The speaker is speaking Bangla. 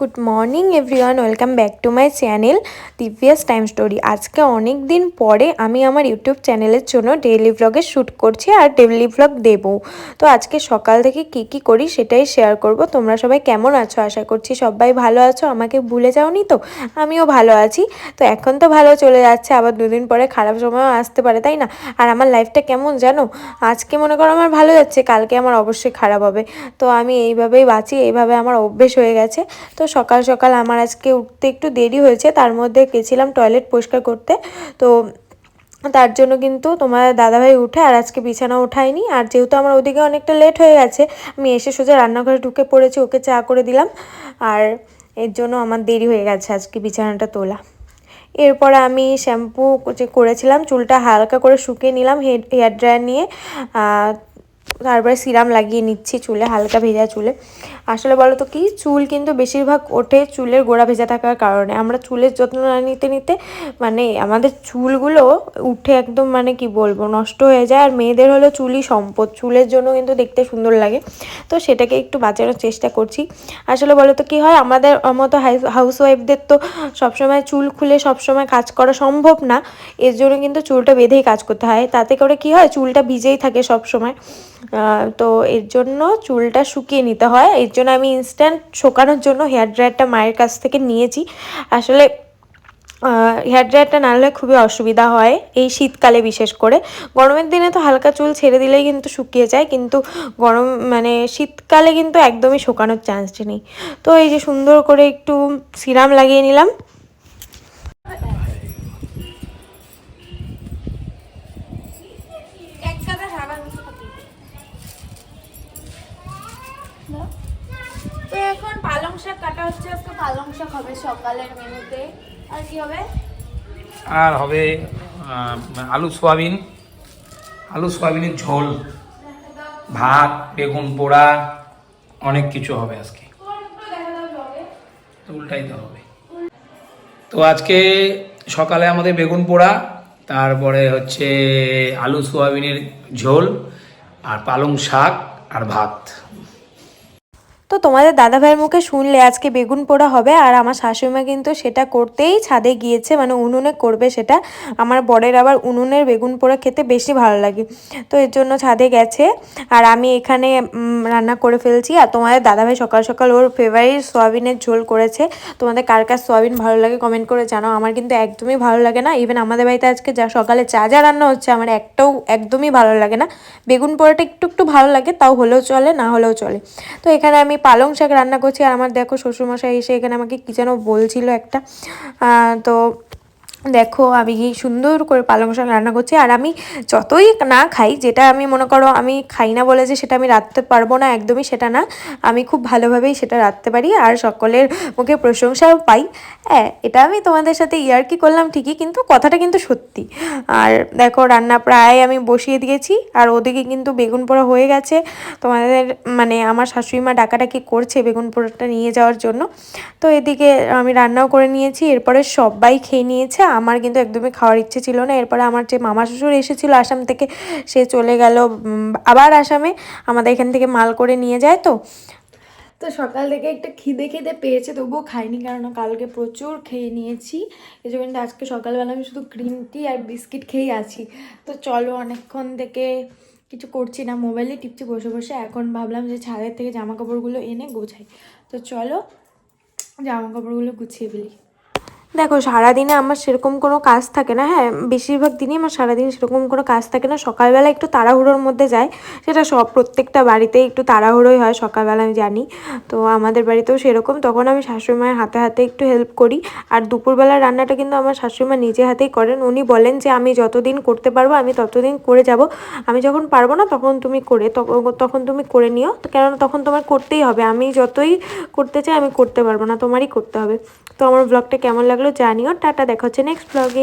Good morning everyone welcome back to my channel Divya's time story আজকে অনেক দিন পরে আমি আমার ইউটিউব চ্যানেলের জন্য ডেইলি ভ্লগের শ্যুট করছি আর ডেইলি ভ্লগ দেব। তো আজকে সকাল থেকে কি কি করি সেটাই শেয়ার করব। তোমরা সবাই কেমন আছো? আশা করছি সবাই ভালো আছো। আমাকে ভুলে যাওনি তো? আমিও ভালো আছি। তো এখন তো ভালো চলে যাচ্ছে। আবার দুদিন পরে খারাপ সময়ও আসতে পারে, তাই না? আর আমার লাইফটা কেমন জানো? আজকে মনে করো আমার ভালো যাচ্ছে। কালকে আমার অবশ্যই খারাপ হবে। তো আমি এইভাবেই বাঁচি। এইভাবে আমার অভ্যেস হয়ে গেছে। তো সকাল সকাল আমার আজকে উঠতে একটু দেরি হয়েছে, তার মধ্যে গেছিলাম টয়লেট পরিষ্কার করতে। তো তার জন্য কিন্তু তোমার দাদাভাই উঠে আর আজকে বিছানা ওঠায়নি আর যেহেতু আমার ওদিকে অনেকটা লেট হয়ে গেছে, আমি এসে সোজা রান্নাঘরে ঢুকে পড়েছি, ওকে চা করে দিলাম। আর এর জন্য আমার দেরি হয়ে গেছে আজকে বিছানাটা তোলা। এরপর আমি শ্যাম্পু যে করেছিলাম, চুলটা হালকা করে শুকিয়ে নিলাম, হেড, হেয়ার ড্রায়ার নিয়ে। তারপরে সিরাম লাগিয়ে নিচ্ছি চুলে, হালকা ভেজা চুলে। আসলে বলো তো কি, চুল কিন্তু বেশিরভাগ ওঠে চুলের গোড়া ভেজা থাকার কারণে। আমরা চুলের যত্ন না নিতে নিতে মানে আমাদের চুলগুলো উঠে একদম মানে কি বলব, নষ্ট হয়ে যায়। আর মেয়েদের হলো চুলই সম্পদ, চুলের জন্য কিন্তু দেখতে সুন্দর লাগে। তো সেটাকে একটু বাঁচানোর চেষ্টা করছি। আসলে বলো তো কী হয়, আমাদের মতো হাউস ওয়াইফদের তো সবসময় চুল খুলে সবসময় কাজ করা সম্ভব না। এর জন্য কিন্তু চুলটা বেঁধেই কাজ করতে হয়। তাতে করে কি হয়, চুলটা ভিজেই থাকে সবসময়। তো এর জন্য চুলটা শুকিয়ে নিতে হয়। এর জন্য আমি ইনস্ট্যান্ট শোকানোর জন্য হেয়ার ড্রায়ারটা মায়ের কাছ থেকে নিয়েছি। আসলে হেয়ার ড্রায়ারটা না হলে খুবই অসুবিধা হয় এই শীতকালে বিশেষ করে। গরমের দিনে তো হালকা চুল ছেড়ে দিলেই কিন্তু শুকিয়ে যায়, কিন্তু গরম মানে শীতকালে কিন্তু একদমই শোকানোর চান্স নেই। তো এই যে সুন্দর করে একটু সিরাম লাগিয়ে নিলাম তো এখন হচ্ছে পালং শাক হবে সকালের মেনুতে। আর কি হবে? আর হবে আলু সোয়াবিন। আলু সোয়াবিনের ঝোল, ভাত, বেগুন পোড়া, অনেক কিছু হবে আজকে। উল্টাই তো হবে। তো আজকে সকালে আমাদের বেগুন পোড়া, তারপরে হচ্ছে আলু সোয়াবিনের ঝোল, আর পালং শাক আর ভাত। তো তোমাদের দাদাভাইয়ের মুখে শুনলে আজকে বেগুন পোড়া হবে, আর আমার শাশুড়িমা কিন্তু সেটা করতেই ছাদে গিয়েছে মানে উনুনে করবে সেটা। আমার বরের আবার উনুনের বেগুন পোড়া খেতে বেশি ভালো লাগে। তো এর জন্য ছাদে গেছে, আর আমি এখানে রান্না করে ফেলছি। আর তোমাদের দাদাভাই সকাল সকাল ওর ফেভারিট সোয়াবিনের ঝোল করেছে। তোমাদের কার কার সোয়াবিন ভালো লাগে কমেন্ট করে জানাও। আমার কিন্তু একদমই ভালো লাগে না। ইভেন আমাদের বাড়িতে আজকে যা, সকালে চা যা রান্না হচ্ছে, আমার একটাও একদমই ভালো লাগে না। বেগুন পোড়াটা একটু একটু ভালো লাগে, তাও হলেও চলে, না হলেও চলে। তো এখানে আমি পালং শাক রান্না করছি আর আমার দেখো শ্বশুরমশাই এসে এখানে আমাকে কী যেন বলছিল একটা। তো দেখো, আমি কি সুন্দর করে পালং শাক রান্না করছি। আর আমি যতই না খাই, যেটা আমি মনে করো আমি খাই না বলে যে সেটা আমি রাখতে পারব না, একদমই সেটা না। আমি খুব ভালোভাবেই সেটা রাখতে পারি আর সকলের মুখে প্রশংসাও পাই। হ্যাঁ এটা আমি তোমাদের সাথে ইয়ার্কি করলাম ঠিকই, কিন্তু কথাটা কিন্তু সত্যি। আর দেখো, রান্না প্রায় আমি বসিয়ে দিয়েছি। আর ওদিকে কিন্তু বেগুন পোড়া হয়ে গেছে। তোমাদের মানে আমার শাশুড়ি মা ডাকাডাকি করছে বেগুন পোড়াটা নিয়ে যাওয়ার জন্য। তো এদিকে আমি রান্নাও করে নিয়েছি। এরপরে সবাই খেয়ে নিয়েছে। আমার কিন্তু একদমই খাওয়ার ইচ্ছে ছিল না। এরপরে আমার যে মামা শ্বশুর এসেছিল আসাম থেকে, সে চলে গেল আবার আসামে। আমাদের এখান থেকে মাল করে নিয়ে যায় তো। তো সকাল থেকে একটা খিদে খিদে পেয়েছে, তবুও খাইনি কারণ কালকে প্রচুর খেয়ে নিয়েছি। এই জন্য আজকে সকালবেলা আমি শুধু গ্রিন টি আর বিস্কিট খেয়েই আছি। তো চলো অনেকক্ষণ থেকে কিছু করছি না, মোবাইলে টিপছি বসে বসে। এখন ভাবলাম যে ছাদের থেকে জামা কাপড়গুলো এনে গোছাই। তো চলো জামা কাপড়গুলো গুছিয়ে ফেলি। দেখো, সারাদিনে আমার সেরকম কোনো কাজ থাকে না হ্যাঁ বেশিরভাগ দিনই আমার সারাদিন সেরকম কোনো কাজ থাকে না। সকালবেলা একটু তাড়াহুড়োর মধ্যে যায় সেটা সব প্রত্যেকটা বাড়িতেই একটু তাড়াহুড়োই হয়, সকালবেলা আমি জানি। তো আমাদের বাড়িতেও সেরকম, তখন আমি শাশুড়ি মায়ের হাতে হাতে একটু হেল্প করি। আর দুপুরবেলার রান্নাটা কিন্তু আমার শাশুড়ি মা নিজে হাতেই করেন। উনি বলেন যে, আমি যতদিন করতে পারব, আমি ততদিন করে যাব। আমি যখন পারব না, তখন তুমি করে তখন তুমি করে নিও। কেননা তখন তোমার করতেই হবে। আমি যতই করতে চাই, আমি করতে পারব না, তোমারই করতে হবে। তো আমার ব্লগটা কেমন লাগল জানিও। টাটা দেখা হচ্ছে নেক্সট ব্লগে